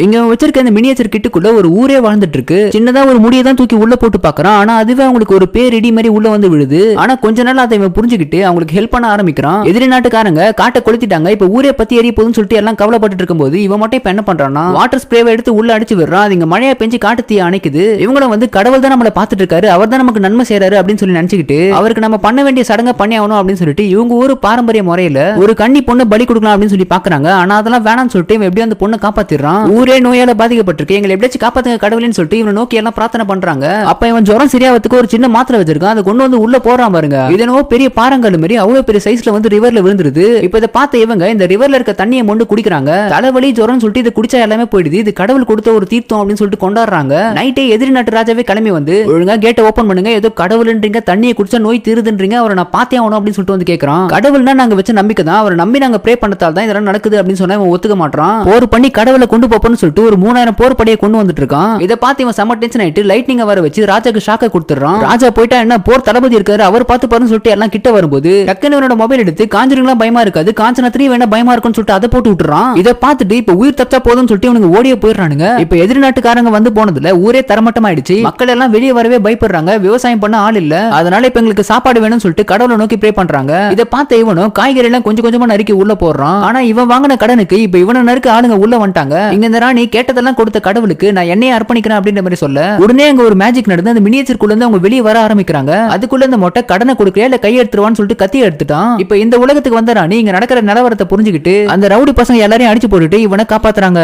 இங்க வச்சிருக்க இந்த மினியேச்சர் கிட்டுக்குள்ள ஒரு ஊரே வாழ்ந்துட்டு இருக்கு சின்னதா ஒரு முடியை தான் தூக்கி உள்ள போட்டு பாக்குறான். ஆனா அதுவே அவங்களுக்கு ஒரு பேர் மாதிரி உள்ள வந்து விழுது. ஆனா கொஞ்ச நாள் அதை இவன் புரிஞ்சுக்கிட்டு அவங்களுக்கு ஹெல்ப் பண்ண ஆரம்பிக்கிறான். எதிரி நாட்டுக்காரங்க காட்டை கொளுத்திட்டாங்க. இப்ப ஊரே பத்தி எரிய போகுதுன்னு சொல்லிட்டு எல்லாம் கவலைப்பட்டு இருக்கும்போது இவன் மட்டும் இப்ப என்ன பண்றான்னா வாட்டர் ஸ்ப்ரேவை எடுத்து உள்ள அடிச்சு விடுறான். அது இங்க மழையா பெஞ்சு காட்டு தீ அணைக்குது. இவங்களும் வந்து கடவுள் தான் நம்மள பாத்துட்டு இருக்காரு அவர் தான் நமக்கு நன்மை செய்யறாரு அப்படின்னு சொல்லி நினைச்சுக்கிட்டு அவருக்கு நம்ம பண்ண வேண்டிய சடங்கை பண்ணி ஆகணும் அப்படின்னு சொல்லிட்டு இவங்க ஊரு பாரம்பரிய முறையில ஒரு கண்ணி பொண்ணு பலி கொடுக்கலாம் அப்படின்னு சொல்லி பாக்குறாங்க. ஆனா அதெல்லாம் வேணாம்னு சொல்லிட்டு இவன் எப்படி அந்த பொண்ணை காப்பாத்திடுறான். ஊரே நோயால பாதிக்கப்பட்டிருக்கு. எங்களை எப்படியாச்சும் காப்பாத்துங்க கடவுள்னு சொல்லிட்டு இவனை நோக்கி எல்லாம் பிரார்த்தனை பண்றாங்க. அப்ப இவன் ஜுரம் சரியாவதுக்கு ஒரு சின்ன மாத்திரை வச்சிருக்கான். அதை கொண்டு வந்து உள்ள போறான் பாருங்க. இதனோ பெரிய பாறங்கல் மாதிரி அவ்வளவு பெரிய சைஸ்ல வந்து ரிவர்ல விழுந்துருது. இப்ப இதை பார்த்த இவங்க இந்த ரிவர்ல இருக்க தண்ணியை மொண்டு குடிக்கிறாங்க. தலைவலி ஜுரம் சொல்லிட்டு இதை குடிச்சா எல்லாமே போயிடுது. இது கடவுள் கொடுத்த ஒரு தீர்த்தம் அப்படின்னு சொல்லிட்டு கொண்டாடுறாங்க. நைட்டே எதிரி நாட்டு ராஜாவே கிளம்பி வந்து ஒழுங்கா கேட்டை ஓபன் பண்ணுங்க. ஏதோ கடவுள்ன்றீங்க தண்ணியை குடிச்சா நோய் தீருதுன்றீங்க. அவரை நான் பார்த்தே ஆகணும் அப்படின்னு சொல்லிட்டு வந்து கேட்கறான் கடவுள்னா நாங்க வச்ச நம்பிக்கை தான் அவரை நம்பி நாங்க ப்ரே பண்ணதால் தான் இதெல்லாம் நடக்குது அப்படின்னு சொன்னா இவன் ஒத்துக்க மாட்டான் ஒரு பண்ணி கடவுளை கொண்டு போன்னு சொல்லிட்டு ஒரு மூணாயிரம் போர் படையை கொண்டு வந்துட்டு இருக்கான் இதை பார்த்து இவன் செம்ம டென்ஷன் ஆயிட்டு லைட்னிங்க வர வச்சு ராஜாக்கு ஷாக்க கொடுத்துறான் ராஜா போயிட்டா என்ன போர் தளபதி இருக்காரு அவர் பார்த்து பாருன்னு சொல்லிட்டு எல்லாம் கிட்ட வரும்போது டக்குன்னு இவனோட மொபைல் எடுத்து காஞ்சரிங்லாம் பயமா இருக்காது காஞ்சனா த்ரீ வேணா பயமா இருக்கும்னு சொல்லிட்டு அதை போட்டு விட்டுறான். இதை பார்த்துட்டு இப்ப உயிர் தப்பா போதும்னு சொல்லிட்டு இவனுக்கு ஓடிய போயிடுறானுங்க. இப்ப எதிர்நாட்டுக்காரங்க வந்து போனதுல ஊரே தரமட்டமாயிடுச்சு. மக்கள் எல்லாம் வெளியே வரவே பயப்படுறாங்க விவசாயம் பண்ண ஆள் இல்ல. அதனால இப்ப எங்களுக்கு சாப்பாடு வேணும்னு சொல்லிட்டு கடவுளை நோக்கி ப்ரே பண்றாங்க. இதை பார்த்த இவனும் காய்கறி எல்லாம் கொஞ்சம் கொஞ்சமா நறுக்கி உள்ள போடுறான். ஆனா இவன் வாங்கின கடனுக்கு இப்ப இவனை நறுக்க ஆளுங்க உள்ள வந்துட்டாங்க. இங்க இந்த ராணி கேட்டதெல்லாம் கொடுத்த கடவுளுக்கு நான் என்னைய அர்ப்பணிக்கிறேன் அப்படின்ற மாதிரி சொல்ல உடனே அங்க ஒரு மேஜிக் நடந்து அந்த மினியேச்சருக்குள்ள இருந்து அவங்க வெளியே வர ஆரம்பிக்கிறாங்க. அதுக்குள்ள இந்த மொட்டை கடனை கொடுக்கலையா இல்ல கை எடுத்துருவான்னு சொல்லிட்டு கத்தி எடுத்துட்டான். இப்ப இந்த உலகத்துக்கு வந்த ராணி இங்க நடக்கிற நிலவரத்தை புரிஞ்சுக்கிட்டு அந்த ரவுடி பசங்க எல்லாரையும் அடிச்சு போட்டுட்டு இவனை காப்பாத்துறாங்க.